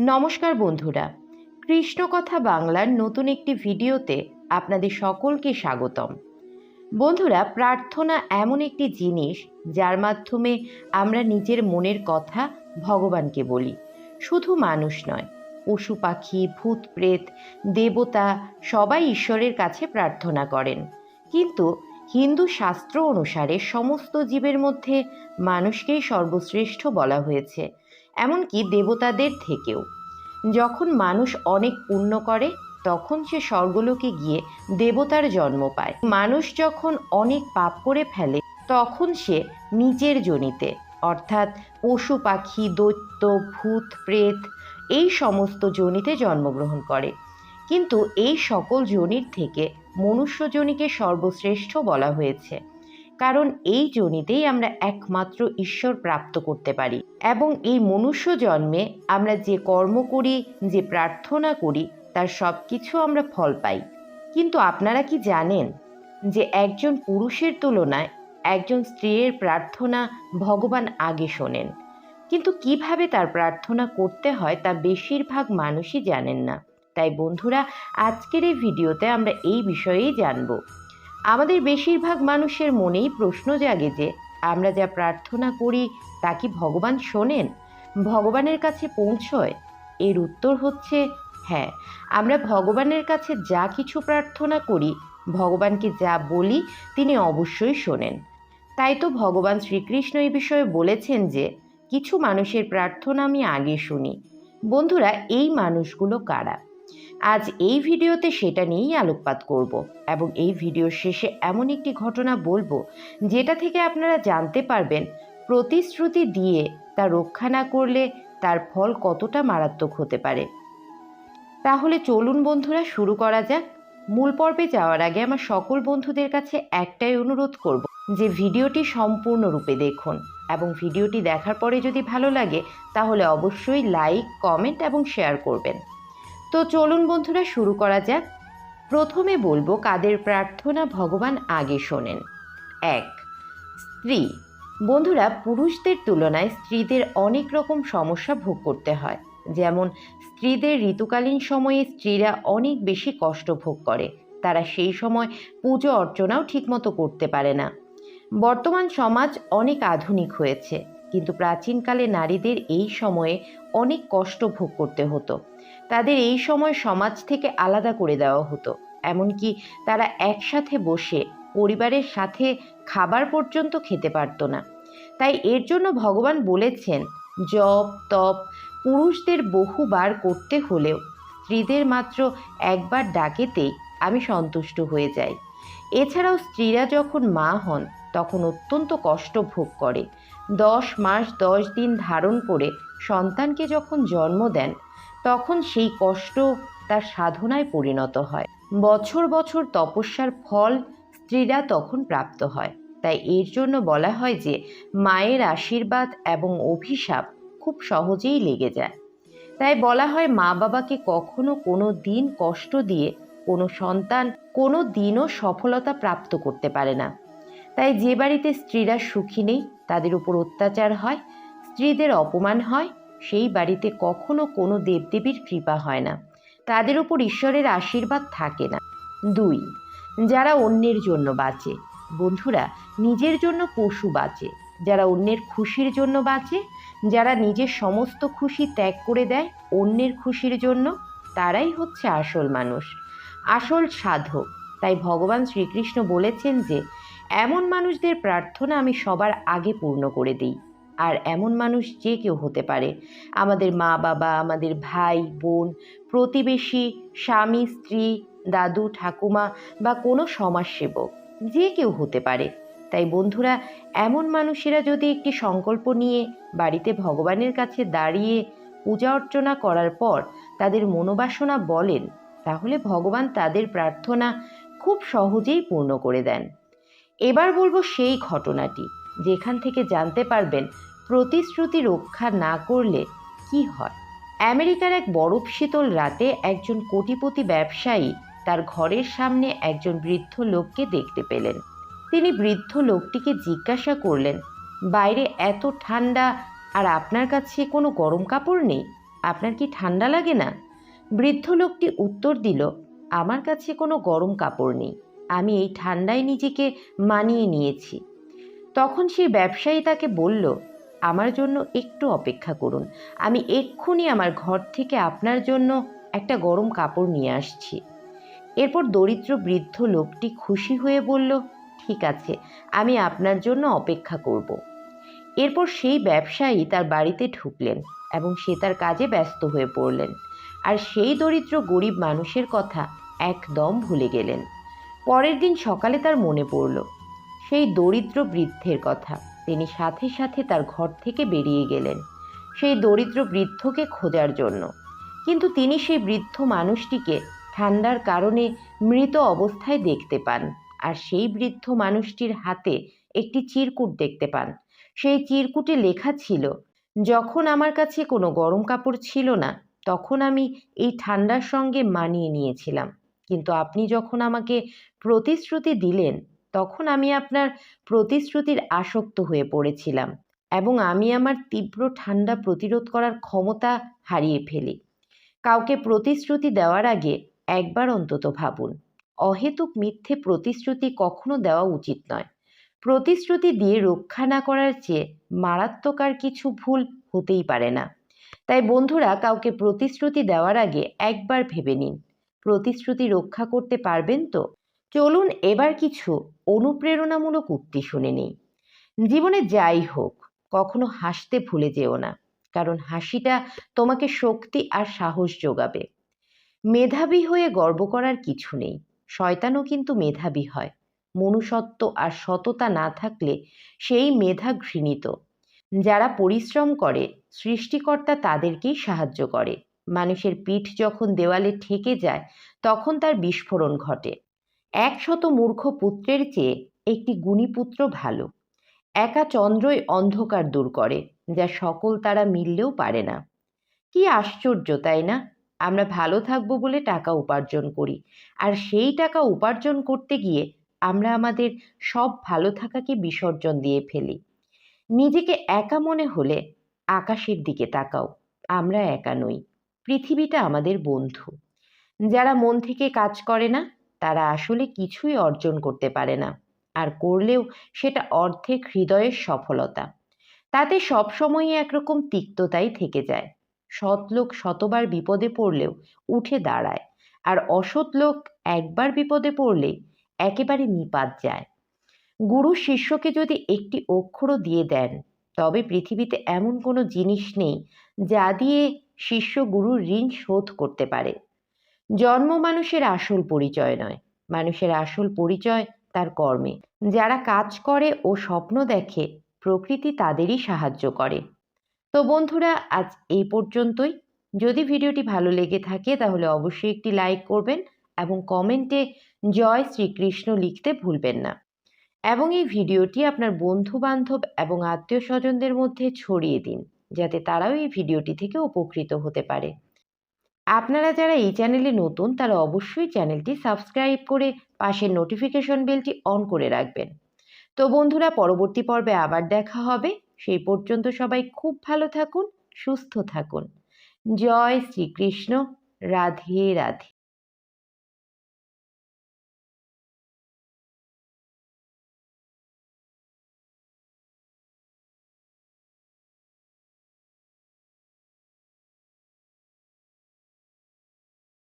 নমস্কার বন্ধুরা কৃষ্ণকথা বাংলার নতুন একটি ভিডিওতে আপনাদের সকলকে স্বাগতম। বন্ধুরা, প্রার্থনা এমন একটি জিনিস যার মাধ্যমে আমরা নিজের মনের কথা ভগবানকে বলি। শুধু মানুষ নয়, পশু পাখি, ভূত প্রেত, দেবতা সবাই ঈশ্বরের কাছে প্রার্থনা করেন। কিন্তু হিন্দু শাস্ত্র অনুসারে সমস্ত জীবের মধ্যে মানুষকেই সর্বশ্রেষ্ঠ বলা হয়েছে। এমনকি দেবতাদের থেকেও। যখন মানুষ অনেক পুণ্য করে, তখন সে স্বর্গলোকে গিয়ে দেবতার জন্ম পায়। মানুষ যখন অনেক পাপ করে ফেলে, তখন সে নিজের জনিতে, অর্থাৎ পশু পাখি, দৈত্য, ভূত, প্রেত, এই সমস্ত জনিতে জন্মগ্রহণ করে। কিন্তু এই সকল জনির থেকে মনুষ্য জনিকে সর্বশ্রেষ্ঠ বলা হয়েছে। কারণ এই জনিতেই আমরা একমাত্র ঈশ্বর প্রাপ্ত করতে পারি এবং এই মনুষ্য জন্মে আমরা যে কর্ম করি, যে প্রার্থনা করি, তার সব কিছু আমরা ফল পাই। কিন্তু আপনারা কি জানেন যে একজন পুরুষের তুলনায় একজন স্ত্রীর প্রার্থনা ভগবান আগে শোনেন? কিন্তু কীভাবে তার প্রার্থনা করতে হয় তা বেশিরভাগ মানুষই জানেন না। তাই বন্ধুরা, আজকের এই ভিডিওতে আমরা এই বিষয়েই জানব। আমাদের বেশিরভাগ মানুষের মনেই প্রশ্ন জাগে যে, আমরা যা প্রার্থনা করি তা কি ভগবান শোনেন? ভগবানের কাছে পৌঁছয়? এর উত্তর হচ্ছে হ্যাঁ। আমরা ভগবানের কাছে যা কিছু প্রার্থনা করি, ভগবানকে যা বলি, তিনি অবশ্যই শোনেন। তাই তো ভগবান শ্রীকৃষ্ণ এই বিষয়ে বলেছেন যে, কিছু মানুষের প্রার্থনা আমি আগে শুনি। বন্ধুরা, এই মানুষগুলো কারা? আজ এই ভিডিওতে সেটা নিয়েই আলোকপাত করব এবং এই ভিডিওর শেষে এমন একটি ঘটনা বলব যেটা থেকে আপনারা জানতে পারবেন প্রতিশ্রুতি দিয়ে তা রক্ষা না করলে তার ফল কতটা মারাত্মক হতে পারে। তাহলে চলুন বন্ধুরা, শুরু করা যাক। মূল পর্বে যাওয়ার আগে আমার সকল বন্ধুদের কাছে একটাই অনুরোধ করব যে ভিডিওটি সম্পূর্ণরূপে দেখুন এবং ভিডিওটি দেখার পরে যদি ভালো লাগে তাহলে অবশ্যই লাইক, কমেন্ট এবং শেয়ার করবেন। তো চলুন বন্ধুরা, শুরু করা যাক। প্রথমে বলব কাদের প্রার্থনা ভগবান আগে শোনেন। এক, স্ত্রী। বন্ধুরা, পুরুষদের তুলনায় স্ত্রীদের অনেক রকম সমস্যা ভোগ করতে হয়। যেমন, স্ত্রীদের ঋতুকালীন সময়ে স্ত্রীরা অনেক বেশি কষ্ট ভোগ করে। তারা সেই সময় পুজো অর্চনাও ঠিকমতো করতে পারে না। বর্তমান সমাজ অনেক আধুনিক হয়েছে। কিন্তু প্রাচীনকালে নারীদের এই সময়ে অনেক কষ্ট ভোগ করতে হতো। তাদের এই সময় সমাজ থেকে আলাদা করে দেওয়া হতো। এমনকি তারা একসাথে বসে পরিবারের সাথে খাবার পর্যন্ত খেতে পারতো না। তাই এর জন্য ভগবান বলেছেন, জপ, তপ পুরুষদের বহুবার করতে হলেও স্ত্রীদের মাত্র একবার ডাকেতেই আমি সন্তুষ্ট হয়ে যাই। এছাড়াও স্ত্রীরা যখন মা হন তখন অত্যন্ত কষ্ট ভোগ করে। দশ মাস দশ দিন ধারণ করে সন্তানকে যখন জন্ম দেন, তখন সেই কষ্ট তার সাধনায় পরিণত হয়। বছর বছর তপস্যার ফল স্ত্রীরা তখন প্রাপ্ত হয়। তাই এর জন্য বলা হয় যে, মায়ের আশীর্বাদ এবং অভিশাপ খুব সহজেই লেগে যায়। তাই বলা হয় মা বাবাকে কখনো কোনো দিন কষ্ট দিয়ে কোনো সন্তান কোনো দিনও সফলতা প্রাপ্ত করতে পারে না। তাই যে বাড়িতে স্ত্রীরা সুখী নেই, তাদের উপর অত্যাচার হয়, স্ত্রীদের অপমান হয়, সেই বাড়িতে কখনো কোনো দেবদেবীর কৃপা হয় না। তাদের উপর ঈশ্বরের আশীর্বাদ থাকে না। দুই, যারা অন্যের জন্য বাঁচে। বন্ধুরা, নিজের জন্য পশু বাঁচে। যারা অন্যের খুশির জন্য বাঁচে, যারা নিজের সমস্ত খুশি ত্যাগ করে দেয় অন্যের খুশির জন্য, তারাই হচ্ছে আসল মানুষ। আসল সাধক। তাই ভগবান শ্রীকৃষ্ণ বলেছেন যে এমন মানুষদের প্রার্থনা আমি সবার আগে পূর্ণ করে দিই। আর এমন মানুষ যে কেউ হতে পারে। আমাদের মা বাবা, আমাদের ভাই, বোন, প্রতিবেশী, স্বামী, স্ত্রী, দাদু, ঠাকুমা বা কোনো সমাজসেবক, যে কেউ হতে পারে। তাই বন্ধুরা, এমন মানুষেরা যদি একটি সংকল্প নিয়ে বাড়িতে ভগবানের কাছে দাঁড়িয়ে পূজা অর্চনা করার পর তাদের মনোবাসনা বলেন, তাহলে ভগবান তাদের প্রার্থনা খুব সহজেই পূর্ণ করে দেন। এবার বলব সেই ঘটনাটি, যেখান থেকে জানতে পারবেন প্রতিশ্রুতি রক্ষা না করলে কি হয়। আমেরিকার এক বরফ শীতল রাতে একজন কোটিপতি ব্যবসায়ী তার ঘরের সামনে একজন বৃদ্ধ লোককে দেখতে পেলেন। তিনি বৃদ্ধ লোকটিকে জিজ্ঞাসা করলেন, বাইরে এত ঠান্ডা আর আপনার কাছে কোনো গরম কাপড় নেই? আপনার কি ঠান্ডা লাগে না? বৃদ্ধ লোকটি উত্তর দিল, আমার কাছে কোনো গরম কাপড় নেই। আমি এই ঠান্ডায় নিজেকে মানিয়ে নিয়েছি। তখন সেই ব্যবসায়ী তাকে বলল, আমার জন্য একটু অপেক্ষা করুন। আমি এক্ষুনি আমার ঘর থেকে আপনার জন্য একটা গরম কাপড় নিয়ে আসছি। এরপর দরিদ্র বৃদ্ধ লোকটি খুশি হয়ে বলল, ঠিক আছে, আমি আপনার জন্য অপেক্ষা করব। এরপর সেই ব্যবসায়ী তার বাড়িতে ঢুকলেন এবং সে তার কাজে ব্যস্ত হয়ে পড়লেন। আর সেই দরিদ্র গরিব মানুষের কথা একদম ভুলে গেলেন। পরের দিন সকালে তার মনে পড়ল। সেই দরিদ্র বৃদ্ধের কথা। তিনি সাথে সাথে তার ঘর থেকে বেরিয়ে গেলেন। সেই দরিদ্র বৃদ্ধকে খোঁজার জন্য। কিন্তু তিনি সেই বৃদ্ধ মানুষটিকে ঠান্ডার কারণে মৃত অবস্থায় দেখতে পান আর সেই বৃদ্ধ মানুষটির হাতে একটি চিরকুট দেখতে পান। সেই চিরকুটে লেখা ছিল, যখন আমার কাছে কোনো গরম কাপড় ছিল না, তখন আমি এই ঠান্ডার সঙ্গে মানিয়ে নিয়েছিলাম। কিন্তু আপনি যখন আমাকে প্রতিশ্রুতি দিলেন, তখন আমি আপনার প্রতিশ্রুতির আসক্ত হয়ে পড়েছিলাম এবং আমি আমার তীব্র ঠান্ডা প্রতিরোধ করার ক্ষমতা হারিয়ে ফেলি। কাউকে প্রতিশ্রুতি দেওয়ার আগে একবার অন্তত ভাবুন, অহেতুক মিথ্যে প্রতিশ্রুতি কখনো দেওয়া উচিত নয়। প্রতিশ্রুতি দিয়ে রক্ষা না করার চেয়ে মারাত্মক আর কিছু ভুল হতেই পারে না। তাই বন্ধুরা, কাউকে প্রতিশ্রুতি দেওয়ার আগে একবার ভেবে নিন। প্রতিশ্রুতি রক্ষা করতে পারবেন তো? চলুন এবার কিছু অনুপ্রেরণামূলক উক্তি শুনে নিই। জীবনে যাই হোক, কখনো হাসতে ভুলে যেও না, কারণ হাসিটা তোমাকে শক্তি আর সাহস যোগাবে। মেধাবী হয়ে গর্ব করার কিছু নেই, শয়তানও কিন্তু মেধাবী হয়। মনুষ্যত্ব আর সততা না থাকলে সেই মেধা ঘৃণিত। যারা পরিশ্রম করে, সৃষ্টিকর্তা তাদেরকেই সাহায্য করে। মানুষের পিঠ যখন দেওয়ালে ঠেকে যায়, তখন তার বিস্ফোরণ ঘটে। একশত মূর্খ পুত্রের চেয়ে একটি গুণীপুত্র ভালো। একা চন্দ্রই অন্ধকার দূর করে, যা সকল তারা মিললেও পারে না। কি আশ্চর্য, তাই না? আমরা ভালো থাকব বলে টাকা উপার্জন করি, আর সেই টাকা উপার্জন করতে গিয়ে আমরা আমাদের সব ভালো থাকাকে বিসর্জন দিয়ে ফেলি। নিজেকে একা মনে হলে আকাশের দিকে তাকাও, আমরা একা নই। পৃথিবীটা আমাদের বন্ধু। যারা মন থেকে কাজ করে না, তারা আসলে কিছুই অর্জন করতে পারে না। আর করলেও সেটা অর্ধেক হৃদয়ের সফলতা। তাতে সবসময়ই একরকম তিক্ততাই থেকে যায়। সৎ লোক শতবার বিপদে পড়লেও উঠে দাঁড়ায়। আর অসৎ লোক একবার বিপদে পড়লে একেবারে নিপাত যায়। গুরু শিষ্যকে যদি একটি অক্ষরও দিয়ে দেন, তবে পৃথিবীতে এমন কোনো জিনিস নেই, যা দিয়ে শিষ্য গুরুর ঋণ শোধ করতে পারে। জন্ম মানুষের আসল পরিচয় নয়। মানুষের আসল পরিচয় তার কর্মে। যারা কাজ করে ও স্বপ্ন দেখে, প্রকৃতি তাদেরই সাহায্য করে। তো বন্ধুরা, আজ এই পর্যন্তই। যদি ভিডিওটি ভালো লেগে থাকে, তাহলে অবশ্যই একটি লাইক করবেন এবং কমেন্টে জয় শ্রীকৃষ্ণ লিখতে ভুলবেন না। এবং এই ভিডিওটি আপনার বন্ধু বান্ধব এবং আত্মীয় স্বজনদের মধ্যে ছড়িয়ে দিন। যাতে তারাও এই ভিডিওটি থেকে উপকৃত হতে পারে। আপনারা যারা এই চ্যানেলে নতুন, তারা অবশ্যই চ্যানেলটি সাবস্ক্রাইব করে পাশের নোটিফিকেশন বেলটি অন করে রাখবেন। তো বন্ধুরা, পরবর্তী পর্বে আবার দেখা হবে। সেই পর্যন্ত সবাই খুব ভালো থাকুন, সুস্থ থাকুন। জয় শ্রীকৃষ্ণ। রাধে রাধে।